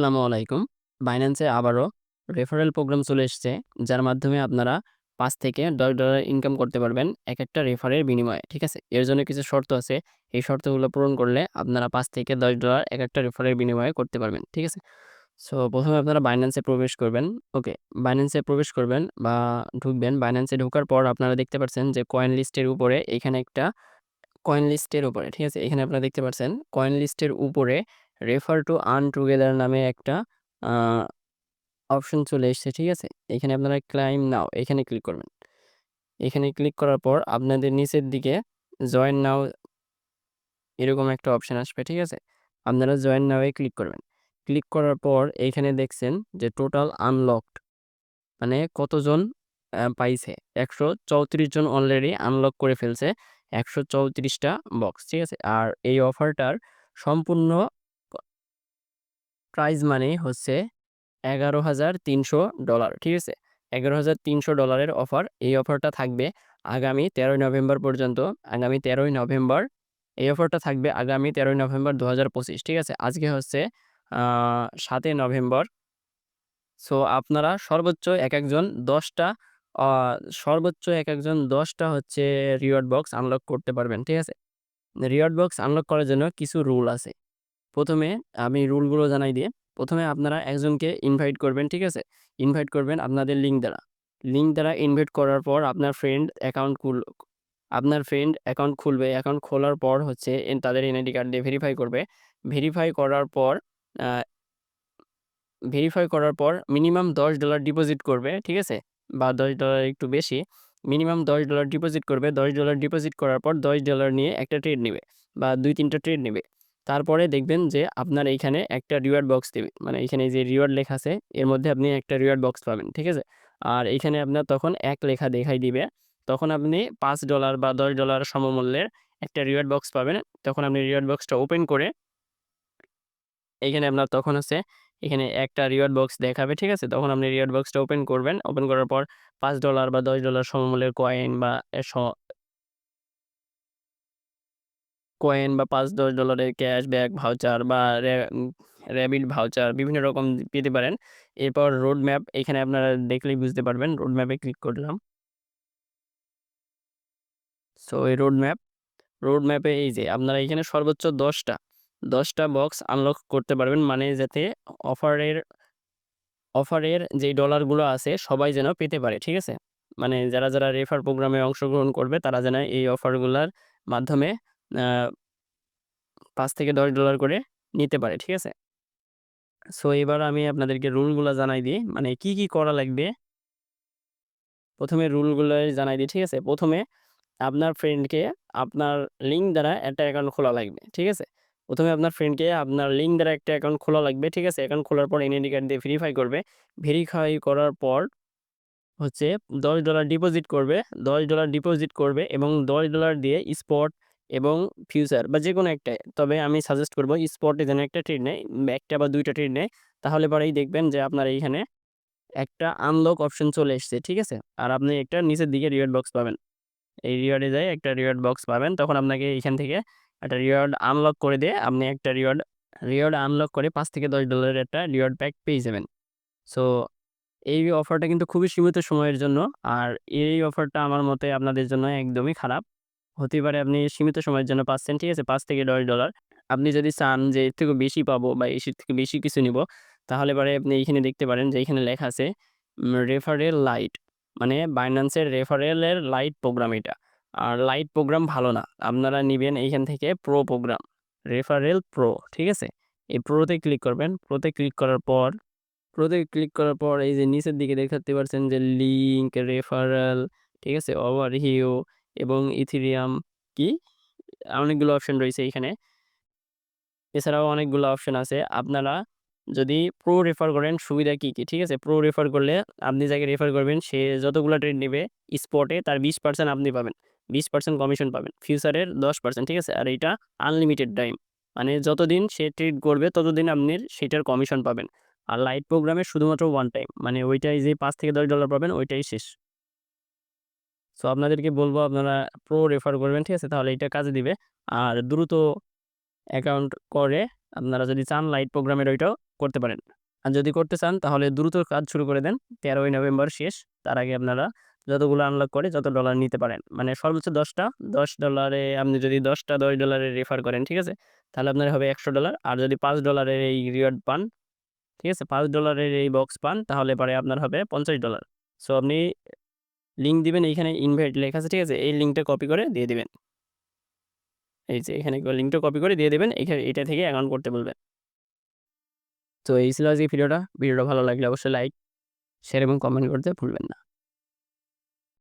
আসসালামু আলাইকুম। বাইন্যান্সে আবারও রেফারেল প্রোগ্রাম চলে এসছে, যার মাধ্যমে আপনারা পাঁচ থেকে $১০ ইনকাম করতে পারবেন এক একটা রেফারের বিনিময়ে। ঠিক আছে? এর জন্য কিছু শর্ত আছে। এই শর্তগুলো পূরণ করলে আপনারা পাঁচ থেকে দশ ডলার এক একটা রেফারের বিনিময়ে করতে পারবেন। ঠিক আছে? সো প্রথমে আপনারা বাইন্যান্সে প্রবেশ করবেন। ওকে, বাইন্যান্সে প্রবেশ করবেন বা ঢুকবেন। বাইন্যান্সে ঢোকার পর আপনারা দেখতে পাচ্ছেন যে কয়েন লিস্টের উপরে এখানে একটা কয়েন লিস্টের উপরে, ঠিক আছে? এখানে আপনারা দেখতে পাচ্ছেন কয়েন লিস্টের উপরে রেফার টু আর্ন টুগেদার নামে একটা অপশন চলে এসছে। ঠিক আছে? এখানে আপনারা ক্লাইম নাও এখানে ক্লিক করবেন। এখানে ক্লিক করার পর আপনাদের নিচের দিকে জয়েন নাও এরকম একটা অপশন আসবে। ঠিক আছে? আপনারা জয়েন নাও এ ক্লিক করবেন। ক্লিক করার পর এইখানে দেখছেন যে টোটাল আনলকড মানে কতজন পাইছে একশো চৌত্রিশ জন অলরেডি আনলক করে ফেলছে, একশো চৌত্রিশটা বক্স। ঠিক আছে? আর এই অফারটার সম্পূর্ণ ক প্রাইস মানি হচ্ছে $১১,৩০০ ঠিক আছে? এগারো হাজার তিনশো ডলারের অফার। এই অফারটা থাকবে আগামী ১৩ই নভেম্বর পর্যন্ত। আগামী ১৩ই নভেম্বর এই অফারটা থাকবে আগামী ১৩ই নভেম্বর ২০২৫ ঠিক আছে? আজকে হচ্ছে সাতই নভেম্বর। সো আপনারা সর্বোচ্চ এক একজন দশটা সর্বোচ্চ এক একজন দশটা হচ্ছে রিওয়ার্ড বক্স আনলক করতে পারবেন। ঠিক আছে? রিওয়ার্ড বক্স আনলক করার জন্য কিছু রুল আছে। ১ম এ আমি রুলগুলো জানাই দিয়ে প্রথমে আপনারা একজনকে ইনভাইট করবেন। ঠিক আছে? ইনভাইট করবেন আপনাদের লিঙ্ক দ্বারা। লিঙ্ক দ্বারা ইনভাইট করার পর আপনার ফ্রেন্ড অ্যাকাউন্ট খুল, আপনার ফ্রেন্ড অ্যাকাউন্ট খুলবে। অ্যাকাউন্ট খোলার পর হচ্ছে তাদের এনআইডি কার্ড দিয়ে ভেরিফাই করবে। ভেরিফাই করার পর ভেরিফাই করার পর মিনিমাম $১০ ডিপোজিট করবে। ঠিক আছে? বা $১০ একটু বেশি। মিনিমাম $১০ ডিপোজিট করবে। $১০ ডিপোজিট করার পর $১০ নিয়ে একটা ট্রেড নেবে বা ২-৩ টা ট্রেড নিবে। তারপরে দেখবেন যে আপনার এইখানে একটা রিওয়ার্ড বক্স দিবে। মানে এইখানে যে রিওয়ার্ড লেখা আছে, এর মধ্যে আপনি একটা রিওয়ার্ড বক্স পাবেন। ঠিক আছে? আর এইখানে আপনার তখন এক লেখা দেখাই দিবে। তখন আপনি পাঁচ ডলার বা $১০ সমমূল্যের একটা রিওয়ার্ড বক্স পাবেন। তখন আপনি রিওয়ার্ড বক্সটা ওপেন করে এইখানে আপনার তখন হচ্ছে এখানে একটা রিওয়ার্ড বক্স দেখাবে। ঠিক আছে? তখন আপনি রিওয়ার্ড বক্সটা ওপেন করবেন। ওপেন করার পর পাঁচ ডলার বা $১০ সমমূল্যের কয়েন বা কয়েন বা $৫-১০ এর ক্যাশব্যাক ভাউচার বা র‍্যাবিট ভাউচার বিভিন্ন রকম পেতে পারেন। এরপর রোড ম্যাপ এখানে আপনারা দেখলেই বুঝতে পারবেন। রোড ম্যাপে ক্লিক করলাম। সো এই রোড ম্যাপ, রোড ম্যাপে এই যে আপনারা এখানে সর্বোচ্চ দশটা দশটা বক্স আনলক করতে পারবেন। মানে যাতে অফারের অফারের যেই ডলারগুলো আছে সবাই যেন পেতে পারে। ঠিক আছে? মানে যারা, যারা রেফার প্রোগ্রামে অংশগ্রহণ করবে তারা যেন এই অফারগুলোর মাধ্যমে ৫ থেকে $১০ করে নিতে পারে। ঠিক আছে? সো এবার আমি আপনাদেরকে রুলগুলা জানাই দিই। মানে কি, কি করা লাগবে? ১ম এ রুলগুলাই জানাই দিই। ঠিক আছে? ১ম এ আপনার ফ্রেন্ডকে আপনার লিঙ্ক দ্বারা একটা অ্যাকাউন্ট খোলা লাগবে। ঠিক আছে? ১ম এ আপনার ফ্রেন্ডকে আপনার লিঙ্ক দ্বারা একটা অ্যাকাউন্ট খোলা লাগবে। ঠিক আছে? অ্যাকাউন্ট খোলার পর এনআইডি কার্ড দিয়ে ভেরিফাই করবে। ভেরিফাই করার পর হচ্ছে $১০ ডিপোজিট করবে। $১০ ডিপোজিট করবে এবং $১০ দিয়ে স্পট এবং ফিউচার বা যে কোনো একটায়। তবে আমি সাজেস্ট করব স্পটে যেন একটা ট্রেড নেয়। ১ টা বা ২ টা ট্রেড নেয়। তাহলে পরেই দেখবেন যে আপনার এইখানে একটা আনলক অপশন চলে এসছে। ঠিক আছে? আর আপনি একটা নিচের দিকে রিওয়ার্ড বক্স পাবেন। এই রিওয়ার্ডে যায়ে একটা রিওয়ার্ড বক্স পাবেন। তখন আপনাকে এইখান থেকে একটা রিওয়ার্ড আনলক করে দিয়ে আপনি একটা রিওয়ার্ড রিওয়ার্ড আনলক করে পাঁচ থেকে $১০ এর একটা রিওয়ার্ড প্যাক পেয়ে যাবেন। সো এই অফারটা কিন্তু খুবই সীমিত সময়ের জন্য। আর এই অফারটা আমার মতে আপনাদের জন্য একদমই খারাপ। হতে পারে আপনি সীমিত সময়ের জন্য পাচ্ছেন। ঠিক আছে? পাঁচ থেকে $১০ আপনি যদি চান যে এর থেকে বেশি পাবো বা এর থেকে বেশি কিছু নিব তাহলে পরে আপনি এইখানে দেখতে পারেন যে এখানে লেখা আছে রেফারেল লাইট মানে বাইন্যান্সের রেফারেলের লাইট প্রোগ্রাম এটা। আর লাইট প্রোগ্রাম ভালো না। আপনারা নিবেন এইখান থেকে প্রো প্রোগ্রাম। Referral pro. ঠিক আছে? এই প্রোতে ক্লিক করবেন। প্রোতে ক্লিক করার পর প্রোতে ক্লিক করার পর এই যে নিচের দিকে দেখতে পাচ্ছেন যে লিঙ্ক, রেফারেল, ঠিক আছে? ওভারভিউ এবং ইথিরিয়াম কি? অনেকগুলো অপশন রয়েছে এইখানে। এছাড়াও অনেকগুলো অপশন আছে। আপনারা যদি প্রো রেফার করেন সুবিধা কি, কি? ঠিক আছে? প্রো রেফার করলে আপনি যাকে রেফার করবেন সে যতগুলা ট্রেড নেবে স্পটে তার ২০% আপনি পাবেন। ২০% কমিশন পাবেন। ফিউচারের ১০% ঠিক আছে? আর এটা আনলিমিটেড টাইম। মানে যতদিন সে ট্রেড করবে ততদিন আপনি সেটার কমিশন পাবেন। আর লাইট প্রোগ্রামে শুধুমাত্র ওয়ান টাইম। মানে ওইটাই যে পাঁচ থেকে $১০ পাবেন ওইটাই শেষ। সো আপনাদেরকে বলব আপনারা প্রো রেফার করবেন। ঠিক আছে? তাহলে এটা কাজে দিবে। আর দ্রুত অ্যাকাউন্ট করে আপনারা যদি চান লাইট প্রোগ্রামের ওইটাও করতে পারেন আর যদি করতে চান, তাহলে দ্রুত কাজ শুরু করে দেন তেরোই নভেম্বর শেষ, তার আগে আপনারা যতগুলো আনলক করে যত ডলার নিতে পারেন মানে সর্বোচ্চ দশটা, দশ ডলারে আপনি যদি দশটা, দশ ডলারে রেফার করেন, ঠিক আছে তাহলে আপনার হবে একশো ডলার আর যদি পাঁচ ডলারের এই রিওয়ার্ড পান, ঠিক আছে পাঁচ ডলারের এই বক্স পান, তাহলে পরে আপনার হবে পঞ্চাশ ডলার সো আপনি লিঙ্ক দিবেন, এইখানে ইনভাইট লেখা আছে, ঠিক আছে? এই লিঙ্কটা কপি করে দিয়ে দিবেন। এই যে, এখানে লিঙ্কটা কপি করে দিয়ে দেবেন, এখানে এটা থেকে অ্যাকাউন্ট করতে বলবেন। তো এই ছিল আজকে ভিডিওটা। ভিডিওটা ভালো লাগলে অবশ্যই লাইক শেয়ার এবং কমেন্ট করতে ভুলবেন না।